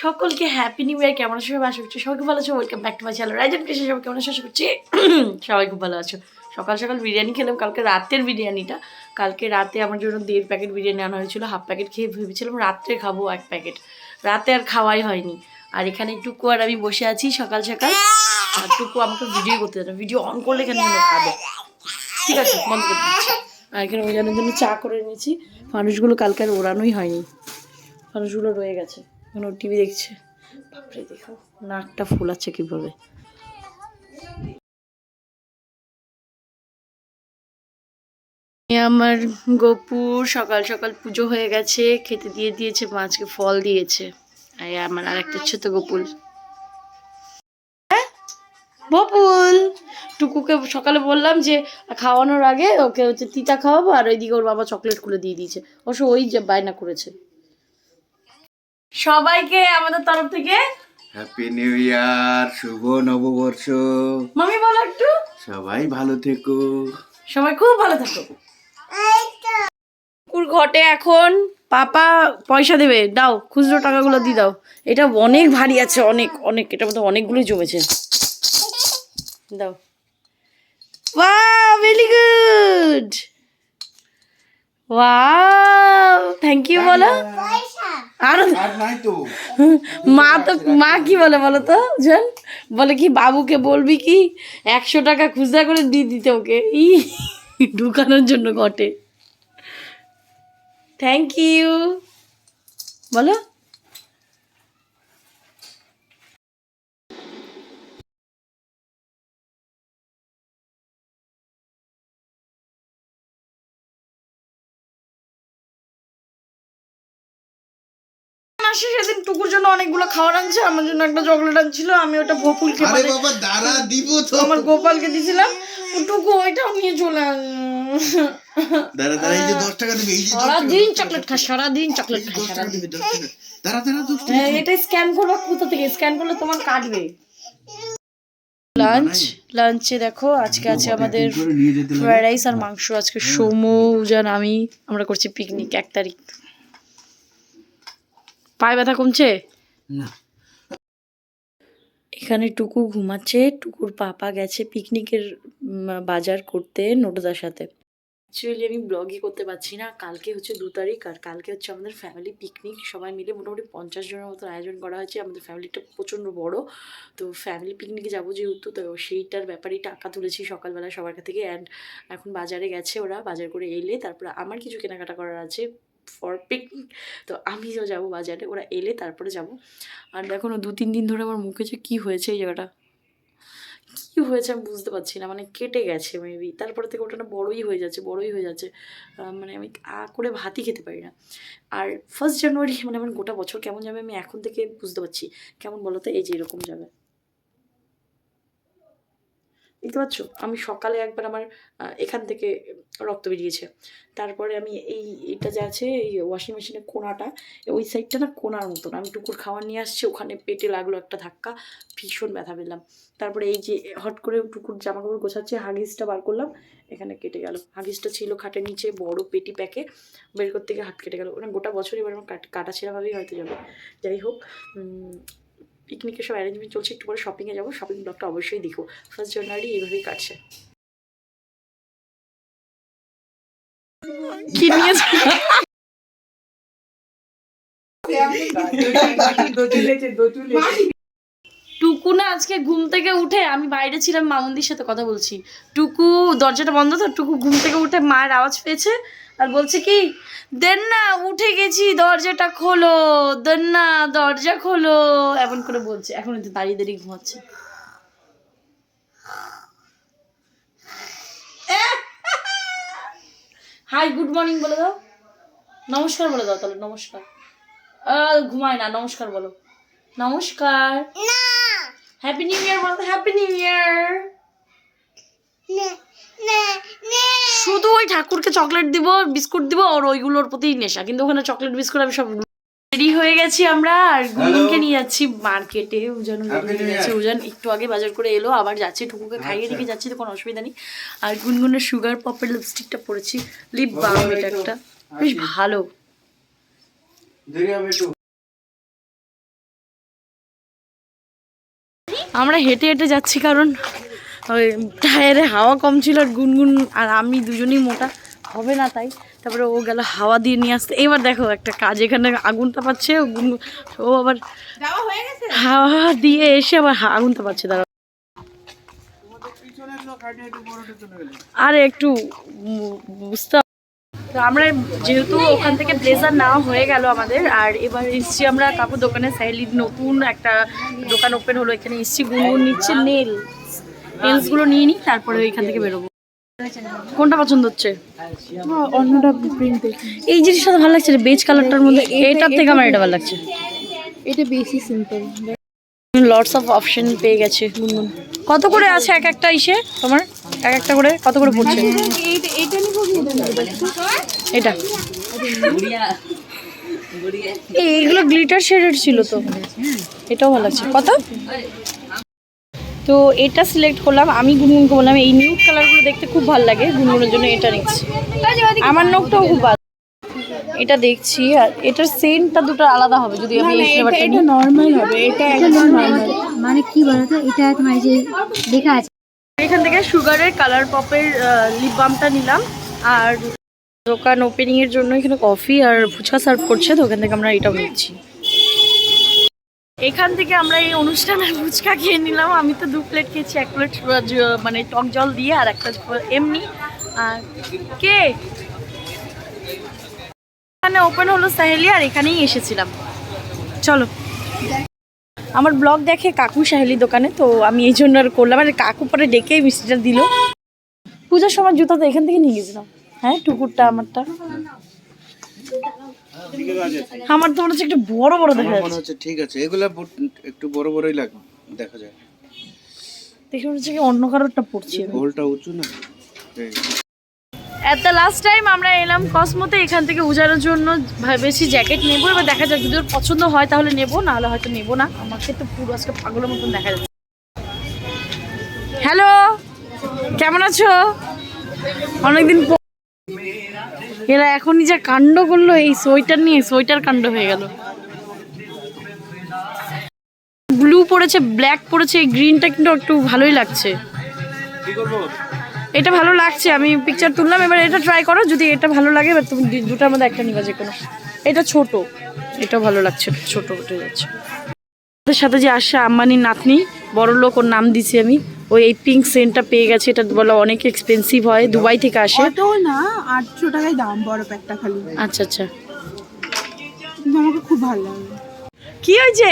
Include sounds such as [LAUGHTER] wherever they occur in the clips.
সকলকে happy new year কেমন আছো সবাই? আশা করছি সবাইকে ভালো আছো। Welcome back to my channel Ryzen Krishna, সবাই কেমন আছো? আশা করছি [CLEARS THROAT] সবাই খুব ভালো আছো। সকাল সকাল বিরিয়ানি খেলাম, কালকে রাতের বিরিয়ানিটা। কালকে রাতে আমার জন্য দেড় প্যাকেট বিরিয়ানি আনা হয়েছিল হাফ প্যাকেট খেয়ে ভেবেছিলাম রাত্রে খাব এক প্যাকেট রাতে আর খাওয়াই হয়নি। আর এখানে টুকু আর আমি বসে আছি সকাল সকাল। আর টুকু আমাকে ভিডিও করতে দেয় ভিডিও অন করলে এখানে খাবে। ঠিক আছে, বন্ধ করে দিচ্ছি। আর এখানে ওজানের জন্য চা করে নিয়েছি মানুষগুলো কালকে আর ওড়ানোই হয়নি। মানুষগুলো রয়ে গেছে। এখন ও টিভি দেখছে। বাপরে, দেখো, নাকটা ফুলাচ্ছে কীভাবে। আমার গোপুর সকাল সকাল পুজো হয়ে গেছে, খেতে দিয়ে দিয়েছে মাছকে ফল দিয়েছে। আর আমার আর একটা ছোট গোপুল হ্যাঁ? বপুল টুকুকে সকালে বললাম যে, খাওয়ানোর আগে ওকে হচ্ছে তিতা খাওয়াবো, আর ওইদিকে ওর বাবা চকলেট খুলে দিয়ে দিয়েছে। অবশ্য ওই যে বায়না করেছে। সবাইকে আমাদের তরফ থেকে হ্যাপি নিউ ইয়ার শুভ নববর্ষ। মামি বলো একটু। সবাই ভালো থেকো। সবাই খুব ভালো থাকো। কুকুর ঘটে এখন পাপা পয়সা দেবে দাও খুচরো টাকাগুলো দিয়ে দাও। এটা অনেক ভারী আছে অনেক অনেক এটার মধ্যে অনেকগুলোই জমেছে। দাও। Wow very good wow thank you বলো। আরও আর নাই তো। মা তো মা কি বলে বলো তো জান? বলে কি বাবুকে বলবি কি? একশো টাকা খুচরা করে দিয়ে দিতে ওকে। ই ঢুকানোর জন্য ঘটে। থ্যাংক ইউ বলো। আসে সেদিন টুকুর জন্য অনেকগুলো খাওয়ার আনছে আমার জন্য একটা চকলেট আনছিল আমি ওটা ভপুলকে আরে মানে বাবা দাঁড়া দিব তো। আমার গোপালকে দিয়েছিলাম ও টুকু ওইটাও নিয়ে চলে আসলো। দাঁড়া দাঁড়া এই যে দশ টাকা দিবে এই যে দশ টাকা, সারাদিন চকলেট সারাদিন চকলেট দাঁড়া দাঁড়া টাকা হ্যাঁ, এটা স্ক্যান করবা কোথা থেকে? স্ক্যান করলে তোমার কাটবে। লাঞ্চ লাঞ্চে দেখো আজকে আছে আমাদের ফ্রাইড রাইস আর মাংস। আজকে সোমো উজান আমি আমরা করছি পিকনিক এক তারিখ। পায়ে ব্যথা কমছে? না। এখানে টুকু ঘুমাচ্ছে টুকুর পাপা গেছে পিকনিকের বাজার করতে নোটদার সাথে। অ্যাকচুয়ালি আমি ব্লগই করতে পারছি না। কালকে হচ্ছে দু তারিখ আর কালকে হচ্ছে আমাদের ফ্যামিলি পিকনিক সবাই মিলে মোটামুটি পঞ্চাশ জনের মতো আয়োজন করা হয়েছে। আমাদের ফ্যামিলিটা প্রচণ্ড বড়। তো ফ্যামিলি পিকনিকে যাব যেহেতু তো সেইটার ব্যাপারেই টাকা তুলেছি সকালবেলা সবার কাছ থেকে। অ্যান্ড এখন বাজারে গেছে ওরা। বাজার করে এলে তারপরে আমার কিছু কেনাকাটা করার আছে। ফর পিকনিক তো আমিও যাব বাজারে, ওরা এলে তারপরে যাব। আর দেখো না দু তিন দিন ধরে আমার মুখে যে কী হয়েছে এই জায়গাটা। কী হয়েছে আমি বুঝতে পারছি না মানে কেটে গেছে মেবি তারপরে থেকে ওটা না বড়োই হয়ে যাচ্ছে, বড়োই হয়ে যাচ্ছে। মানে আমি আ করে ভাতই খেতে পারি না। আর ফার্স্ট জানুয়ারি মানে আমার গোটা বছর কেমন যাবে আমি এখন থেকে বুঝতে পারছি। কেমন বলো তো এই যে এরকম যাবে। দেখতে পাচ্ছ? আমি সকালে একবার আমার এখান থেকে রক্ত বেরিয়েছে। তারপরে আমি এই, এটা যে আছে, এই ওয়াশিং মেশিনের কোনাটা, ওই সাইডটা না কোনার মতন। আমি টুকুর খাওয়ার নিয়ে আসছি, ওখানে পেটে লাগল একটা ধাক্কা, ভীষণ ব্যথা পেলাম। তারপরে এই যে হট করে টুকুর জামা কাপড় গোছাচ্ছে হাগিসটা বার করলাম, এখানে কেটে গেল। হাগিসটা ছিল খাটের নিচে, বড় পেটি প্যাকে, বের করতে গিয়ে হাত কেটে গেল। ওটা গোটা বছর এবার আমার কাট- কাটা ছেঁড়াভাবেই হয়তো যাবে। যাই হোক পিকনিকের সব অ্যারেঞ্জমেন্ট চলছে একটু পরে শপিংয়ে যাব শপিং ব্লগটা অবশ্যই দেখো। ফার্স্ট জানুয়ারি এইভাবেই কাটছে। কি নিয়েছে [LAUGHS] টুকু না আজকে ঘুম থেকে উঠে আমি বাইরে ছিলাম মামুন্দির সাথে কথা বলছি। টুকু দরজাটা বন্ধ তো, টুকু ঘুম থেকে উঠে মায়ের আওয়াজ পেয়েছে আর বলছে কি দেন না উঠে গেছি, দরজাটা খোলো দেন না দরজা খোলো। এমন করে বলছে। এখন একটু দাঁড়িয়ে দাঁড়িয়ে ঘুমাচ্ছে। হাই গুড মর্নিং বলে দাও। নমস্কার বলে দাও তাহলে, নমস্কার। ঘুমায় না, নমস্কার বলো। নমস্কার। হ্যাপি নিউ ইয়ার বলো হ্যাপি নিউ ইয়ার শুধু ওই ঠাকুরকে চকলেট দিব বিস্কুট দিব আর ওইগুলোর প্রতিই নেশা। কিন্তু ওখানে চকলেট বিস্কুট আমি সব রেডি হয়ে গেছি আমরা আর গুনগুনকে নিয়ে যাচ্ছি মার্কেটে। উজান Happy যাচ্ছে। উজান একটু আগে বাজার করে এলো আবার যাচ্ছি ঠুকুকে খাইয়ে রেখে যাচ্ছি তো কোনো অসুবিধা নেই। আর গুনগুনের সুগার পপের লিপস্টিকটা পরেছি লিপ বাম এটা একটা। বেশ ভালো। আমরা হেঁটে হেঁটে যাচ্ছি কারণ ওই টায়ারে হাওয়া কম ছিল আর গুনগুন আর আমি দুজনেই মোটা। হবে না তাই। তারপরে ও গেল হাওয়া দিয়ে নিয়ে আসতে। এবার দেখো একটা কাজ এখানে আগুনটা পাচ্ছে ও গুনগুন ও আবার হাওয়া দিয়ে এসে আবার হা- আগুনটা পাচ্ছে দাঁড়া আরে একটু বুঝতে হবে। তো আমরা যেহেতু ওখান থেকে ব্লেজার নেওয়া হয়ে গেল আমাদের আর এবার এসছি আমরা কাকুর দোকানে সাইলির নতুন একটা দোকান ওপেন হলো এখানে এসছি গুনগুন নিচ্ছে নেল নেলসগুলো নিয়ে নিই তারপরে ওইখান থেকে বেরোবো। কোনটা পছন্দ হচ্ছে? অন্যটা প্রিন্ট এই জিনিসটা তো ভালো লাগছে বেজ কালারটার মধ্যে এটার থেকে আমার এটা ভালো লাগছে। এটা বেশি সিম্পল লটস অফ অপশন পেয়ে গেছে কত করে আছে এক একটা ইসে তোমার? এক একটা করে কত করে পড়ছে? এটা। এইগুলো গ্লিটার শেডেড ছিল তো। এটাও ভালো আছে। কত? তো এটা সিলেক্ট করলাম। আমি গুনগুনকে বললাম এই নিউ কালারগুলো দেখতে খুব ভালো লাগে। গুনগুনের জন্য এটা নিচ্ছি। আমার নখটাও খুব ভালো। এটা দেখছি আর এটার সেন্টটা দুটো আলাদা হবে যদি আমি এই ফ্লেভারটা এটা নর্মাল হবে। এটা একদম নর্মাল মানে কি বলতো? এটা তোমার যে লেখা আছে। এখান থেকে সুগারের কালার পপের লিপ বামটা নিলাম। আর দোকান ওপেনিং এর জন্য এখানে কফি আর ফুচকা সার্ভ করছে, তো ওখান থেকে আমরা এটাও নিচ্ছি। এখান থেকে আমরা এই অনুষ্ঠানের ফুচকা খেয়ে নিলাম। আমি তো দু প্লেট খেয়েছি, এক প্লেট মানে টক জল দিয়ে, আর একটা এমনি। আর কে এখানে ওপেন হলো সাহেলি, আর এখানেই এসেছিলাম। চলো। আমার ব্লগ দেখে কাকু সাহেলি দোকানে তো আমি এই জন্য আর করলাম। আর কাকু পরে ডেকেই মিষ্টিটা দিল। পূজার সময় জুতা তো এখান থেকে নিয়ে গেছিলাম। হ্যাঁ টুকুরটা আমারটা। আমার তো মনে হচ্ছে একটু বড় বড় দেখা মনে হচ্ছে ঠিক আছে। এগুলা একটু বড় বড়ই লাগে দেখা যায়। দেখে মনে হচ্ছে কি অন্য কারোরটা পড়ছি। হোলটা উঁচু না? এই। অ্যাট দ্য লাস্ট টাইম আমরা এলাম কসমোতে, এখান থেকে উজানোর জন্য ভেবেছি জ্যাকেট নেব, এবার দেখা যাক যদি পছন্দ হয় তাহলে নেব, নাহলে হয়তো নেব না। আমাকে তো পুরো আজকে পাগলের মতন দেখা যাচ্ছে। হ্যালো কেমন আছো? অনেকদিন এরা এখনই যা কাণ্ড করল, এই সোয়েটার নিয়ে সোয়েটার কাণ্ড হয়ে গেল। ব্লু পড়েছে ব্ল্যাক পড়েছে, এই গ্রিনটা কিন্তু একটু ভালোই লাগছে। এটা ভালো লাগছে আমি পিকচার তুললাম এবার এটা ট্রাই করো যদি এটা ভালো লাগে এবার তুমি দুটার মধ্যে একটা নিবা যে কোনো এটা ছোট এটা ভালো লাগছে ছোট উঠে যাচ্ছে। ওদের সাথে যে আসছে আম্বানির নাতনি বড় লোক ওর নাম দিছি আমি ওই এই পিঙ্ক সেন্টটা পেয়ে গেছে এটা বলে অনেক এক্সপেন্সিভ হয় দুবাই থেকে আসে। না আটশো টাকায় দাম বড় প্যাকটা খালি। আচ্ছা আচ্ছা। আমাকে খুব ভালো লাগে। কি হয়েছে?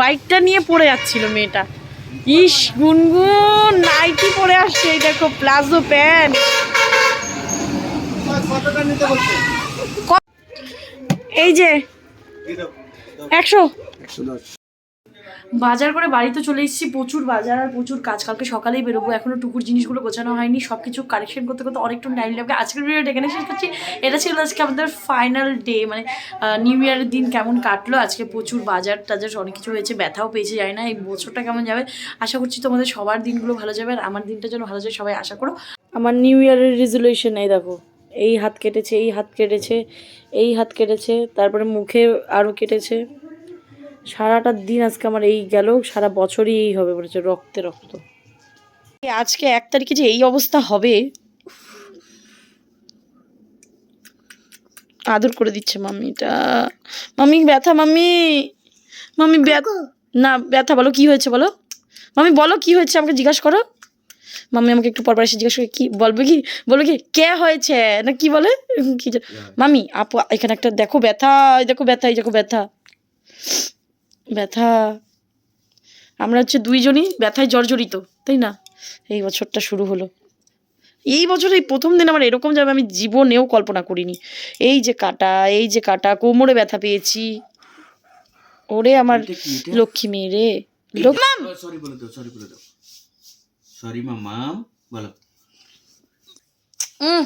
বাইকটা নিয়ে পড়ে যাচ্ছিল মেয়েটা। ইস গুনগুন নাইটি পরে আসছে এই দেখো প্লাজো প্যান্ট এই যে একশো। বাজার করে বাড়িতে চলে এসেছি, প্রচুর বাজার আর প্রচুর কাজ। কালকে সকালেই বেরোবো, এখনও টুকুর জিনিসগুলো গোছানো হয়নি সব কিছু কারেকশন করতে করতে অনেকটা টাইম লাগবে। আজকের ভিডিওটা এখানে শেষ করছি। এটা ছিল আজকে আমাদের ফাইনাল ডে মানে নিউ ইয়ারের দিন কেমন কাটলো। আজকে প্রচুর বাজার টাজার অনেক কিছু হয়েছে, ব্যথাও পেয়েছে যায় না এই বছরটা কেমন যাবে। আশা করছি তোমাদের সবার দিনগুলো ভালো যাবে, আর আমার দিনটা যেন ভালো যায়, সবাই আশা করো। আমার নিউ ইয়ারের রেজলিউশন এই দেখো, এই হাত কেটেছে, এই হাত কেটেছে, এই হাত কেটেছে, তারপরে মুখে আরও কেটেছে। সারাটা দিন আজকে আমার এই গেল সারা বছরই এই হবে বলেছে রক্তে রক্ত। এই আজকে এক তারিখে যে এই অবস্থা হবে আদর করে দিচ্ছে মাম্মিটা মাম্মি ব্যথা মাম্মি মাম্মি ব্যথা না ব্যথা বলো কি হয়েছে বলো? মাম্মি বলো কি হয়েছে আমাকে জিজ্ঞাসা করো। মাম্মি আমাকে একটু পরপর এসে জিজ্ঞাসা করে কি বলবে কি? বলবে কি কে হয়েছে? না কি বলে? কি মামি আপু এখানে একটা দেখো ব্যথা দেখো ব্যথা এই দেখো ব্যথা। ব্যথা। আমরা হচ্ছে দুইজনই ব্যথায় জর্জরিত তাই না? এই বছরটা শুরু হলো। এই বছর এই প্রথম দিন আমার এরকম যাবে আমি জীবনেও কল্পনা করিনি। এই যে কাটা এই যে কাটা কোমরে ব্যথা পেয়েছি। ওরে আমার? লক্ষ্মী মেয়ে রে। সরি বলে দাও সরি বলে দাও। সরি মামাম বলো। হুম,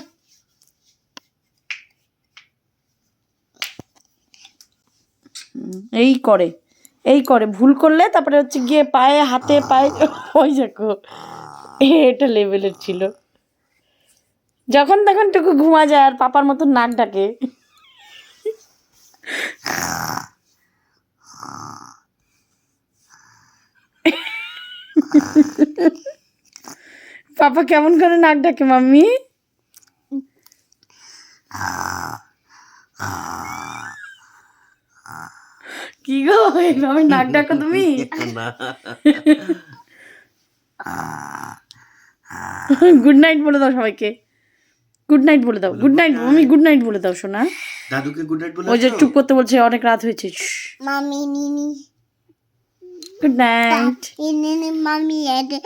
এই করে। এই করে, ভুল করলে তারপরে হচ্ছে গিয়ে পায়ে, হাতে, পায়ে, ওই দেখো। এটা লেভেলের ছিল। যখন তখন টুকু ঘুমা যায় আর পাপার মতো নাক ডাকে। পাপা কেমন করে নাক ডাকে, মাম্মি? কি গো? এইভাবে নাক ডাকো তুমি? গুড নাইট বলে দাও সবাইকে। গুড নাইট বলে দাও। Good night mummy good night বলে দাও শোনা দাদুকে গুড নাইট বলে ওই যে চুপ করতে বলছে অনেক রাত হয়েছে। মামি নিনি। Good night. নিনি মামি এডে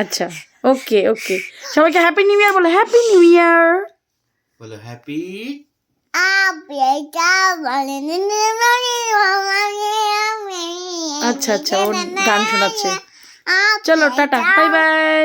আচ্ছা ওকে ওকে। সবাইকে হ্যাপি নিউ ইয়ার বলে হ্যাপি নিউ ইয়ার বলো হ্যাপি আচ্ছা আচ্ছা ও গান শোনাচ্ছে। চলো টাটা বাই বাই